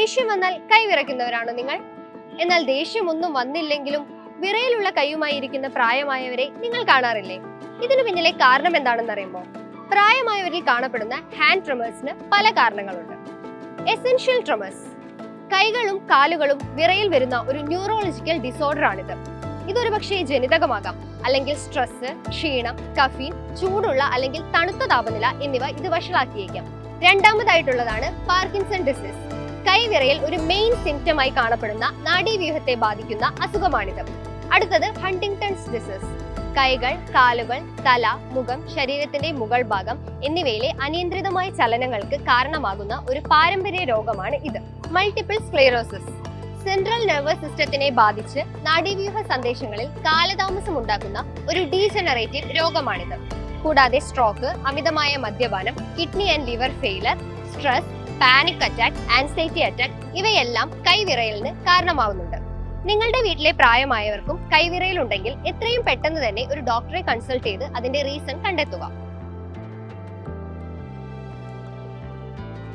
ദേഷ്യം വന്നാൽ കൈവിറക്കുന്നവരാണോ നിങ്ങൾ? എന്നാൽ ദേഷ്യമൊന്നും വന്നില്ലെങ്കിലും വിറയിലുള്ള കൈയുമായി ഇരിക്കുന്ന പ്രായമായവരെ നിങ്ങൾ കാണാറില്ലേ? ഇതിനു പിന്നിലെ കാരണം എന്താണെന്ന് അറിയുമ്പോൾ പ്രായമായവരിൽ കാണപ്പെടുന്ന ഹാൻഡ് ട്രമേഴ്സിന് പല കാരണങ്ങളുണ്ട്. എസെൻഷ്യൽ ട്രമേഴ്സ് കൈകളും കാലുകളും വിറയിൽ വരുന്ന ഒരു ന്യൂറോളജിക്കൽ ഡിസോർഡർ ആണിത്. ഇതൊരു പക്ഷേ ജനിതകമാകാം. അല്ലെങ്കിൽ സ്ട്രെസ് ക്ഷീണം കഫീൻ ചൂടുള്ള അല്ലെങ്കിൽ തണുത്ത താപനില എന്നിവ ഇത് വഷളാക്കിയേക്കാം. രണ്ടാമതായിട്ടുള്ളതാണ് പാർക്കിൻസൺ ഡിസീസ് കൈവിറയിൽ ഒരു മെയിൻ സിംറ്റമായി കാണപ്പെടുന്ന നാഡീവ്യൂഹത്തെ ബാധിക്കുന്ന അസുഖമാണിത്. അടുത്തത് ഹണ്ടിങ്ടൺസ് ഡിസീസ് കൈകൾ കാലുകൾ തല മുഖം ശരീരത്തിന്റെ മുകൾ ഭാഗം എന്നിവയിലെ അനിയന്ത്രിതമായ ചലനങ്ങൾക്ക് കാരണമാകുന്ന ഒരു പാരമ്പര്യ രോഗമാണ് ഇത്. മൾട്ടിപ്പിൾ സ്ക്ലെറോസിസ് സെൻട്രൽ നെർവസ് സിസ്റ്റത്തിനെ ബാധിച്ച് നാഡീവ്യൂഹ സന്ദേശങ്ങളിൽ കാലതാമസം ഉണ്ടാക്കുന്ന ഒരു ഡീജനറേറ്റീവ് രോഗമാണിത്. കൂടാതെ സ്ട്രോക്ക് അമിതമായ മദ്യപാനം kidney and liver failure stress panic attack anxiety attack ഇവയെല്ലാം കൈവിറയലിന് കാരണമാവുന്നുണ്ട്. നിങ്ങളുടെ വീട്ടിലെ പ്രായമായവർക്കും കൈവിറയിലുണ്ടെങ്കിൽ എത്രയും പെട്ടെന്ന് തന്നെ ഒരു ഡോക്ടറെ കൺസൾട്ട് ചെയ്ത് അതിന്റെ റീസൺ കണ്ടെത്തുക.